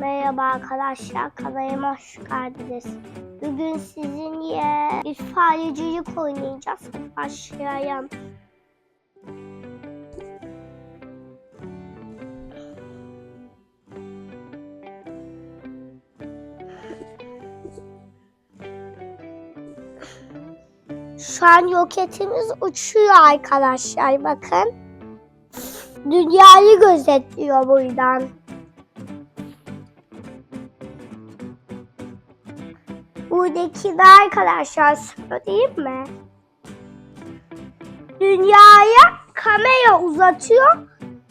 Merhaba arkadaşlar, kanalıma hoş geldiniz. Bugün sizinle itfaiyecilik oynayacağız. Başlayalım. Şu an roketimiz uçuyor arkadaşlar bakın. Dünyayı gözetliyor buradan. Buradaki de arkadaşlar söyleyeyim mi? Dünyaya kamera uzatıyor.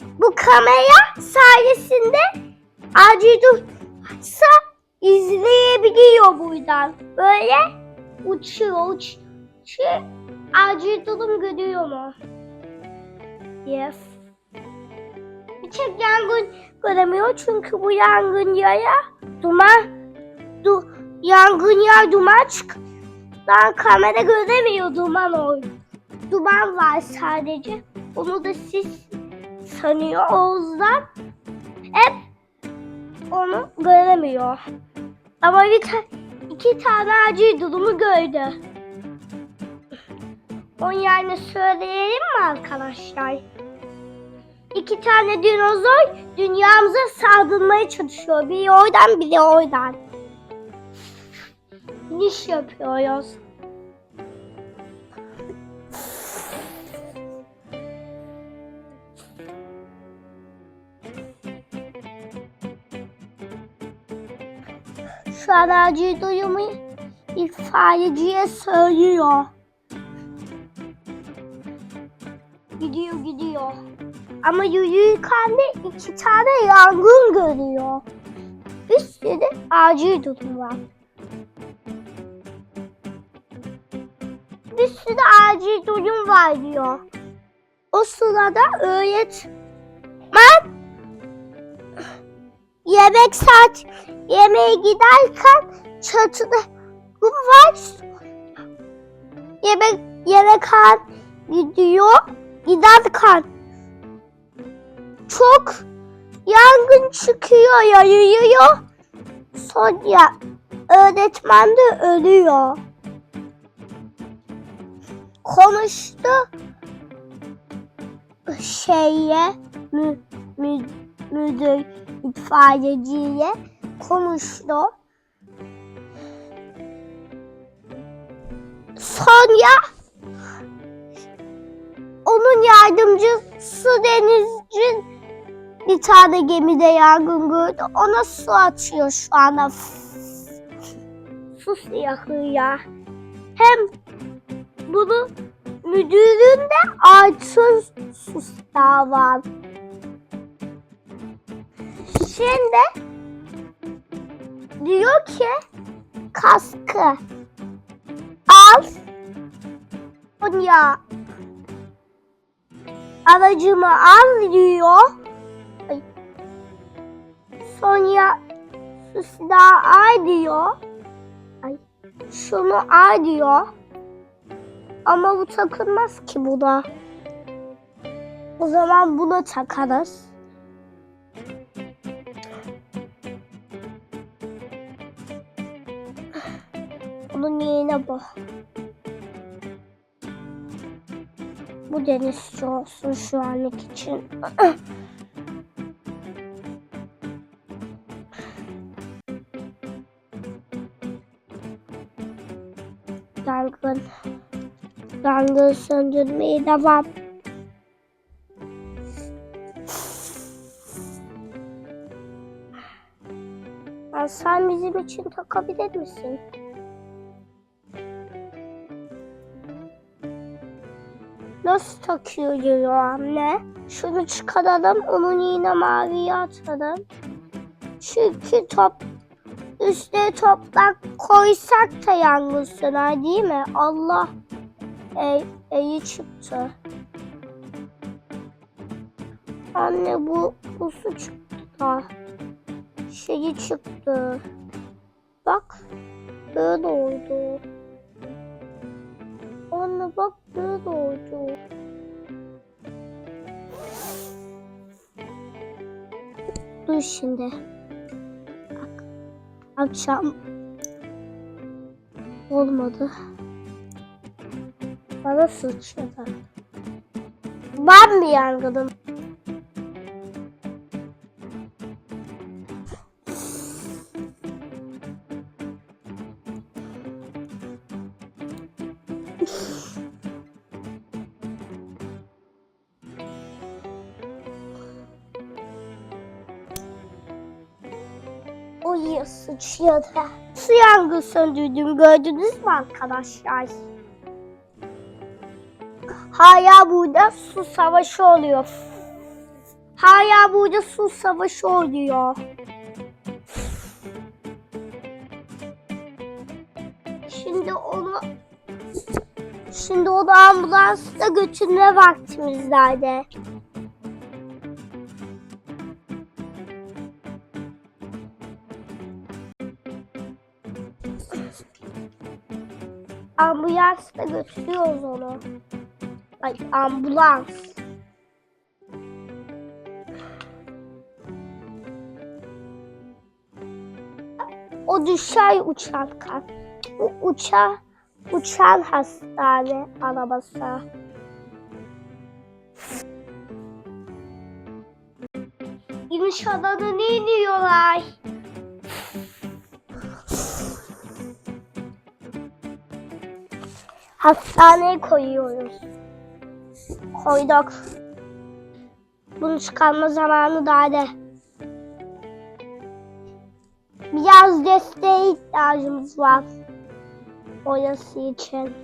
Bu kamera sayesinde acil dursa izleyebiliyor buradan. Böyle uçuyor, uçuyor. Acil durum görüyor mu? Yes. Bir tek yangın göremiyor çünkü bu yangın yaya duman du, yangın yer duman çık. Daha kamera göremiyor duman o. Duman var sadece. Onu da siz sanıyor. O yüzden hep onu göremiyor. Ama bir ta- iki tane acil durumu gördü. Onun yani söyleyelim mi arkadaşlar? İki tane dinozor dünyamıza saldırmaya çalışıyor. Biri oradan biri oradan. Niş yapıyoruz. Şu an acil duyumu itfaiyeciye söylüyor. Gidiyor gidiyor. Ama yürürken de iki tane yangın görüyor. Sürü acil durum var. Bir sürü acil durum var diyor. O sırada öğretmen yemek saat yemeğe giderken çatıda kum var. Yemek yemekhane gidiyor. Giderken çok yangın çıkıyor, yayıyor. Sonra öğretmen de ölüyor. Konuştu şeye mü, mü, müdür itfaiyeciye konuştu. Sonra onun yardımcısı denizci bir tane gemide yangın gördü. Ona su atıyor şu anda. Su yakıyor. Hem bunu müdürün de artı su silahı var. Şimdi diyor ki kaskı al. Ya aracımı al diyor. Ay. Sonra şu silahı al diyor. Ay. Şunu al diyor. Ama bu takılmaz ki buna. O zaman bunu takarız. Bunun yerine bu. Bu denizci olsun şu anlık için. Yangın. Yangın söndürmeye devam. Sen bizim için takabilir misin? Nasıl takıyor diyor anne. Şunu çıkaralım onun yine maviye atalım. Çünkü top üstüne toprak koysak da yangın söner değil mi? Allah ey, iyi çıktı. Anne bu bu su çıktı. Şeyi çıktı. Bak böyle oldu. Anne bak böyle oldu. Dur şimdi. Akşam olmadı. Bana sıçradı. Ben mi yangınım? Uyuyor sıçradı. Nasıl yangın söndürdüm gördünüz mü arkadaşlar? Hala burada su savaşı oluyor. Hala burada su savaşı oluyor. Şimdi onu Şimdi onu ambulansla götürme vaktimiz nerede? Ambulansla götürüyoruz onu. Ay ambulans. O düşer uçan. Bu uça, uçan hastane arabası. İniş alanına iniyorlar. Hastaneye koyuyoruz. Koyduk. Bunu çıkarma zamanı daha de. Biraz desteğe ihtiyacımız var. Orası için.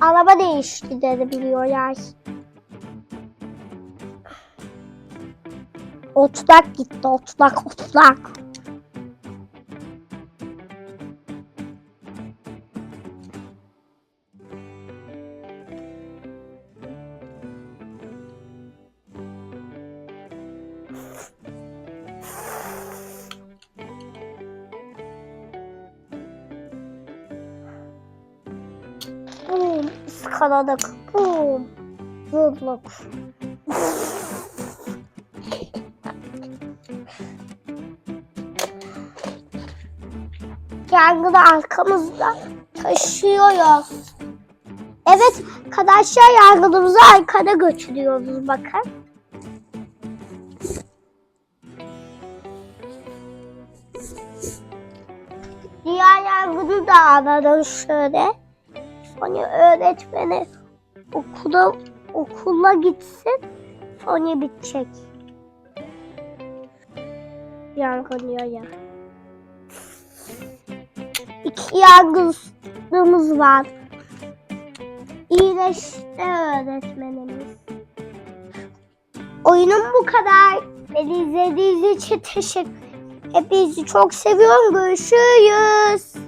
Araba değiştirebiliyorlar. Otlak gitti, otlak, otlak. Iskaladık. Bum, vurduk. Yangını arkamızda taşıyoruz. Evet arkadaşlar yangınımızı arkada götürüyoruz bakın. Diğer yangını da anladım şöyle. Sonra öğretmeni okula okula gitsin. Sonra bitecek. Yangın ya ya. İki yangınımız var. İyileşti öğretmenimiz. Oyunum bu kadar. Beni izlediğiniz için teşekkür Hepinizi çok seviyorum. Görüşürüz.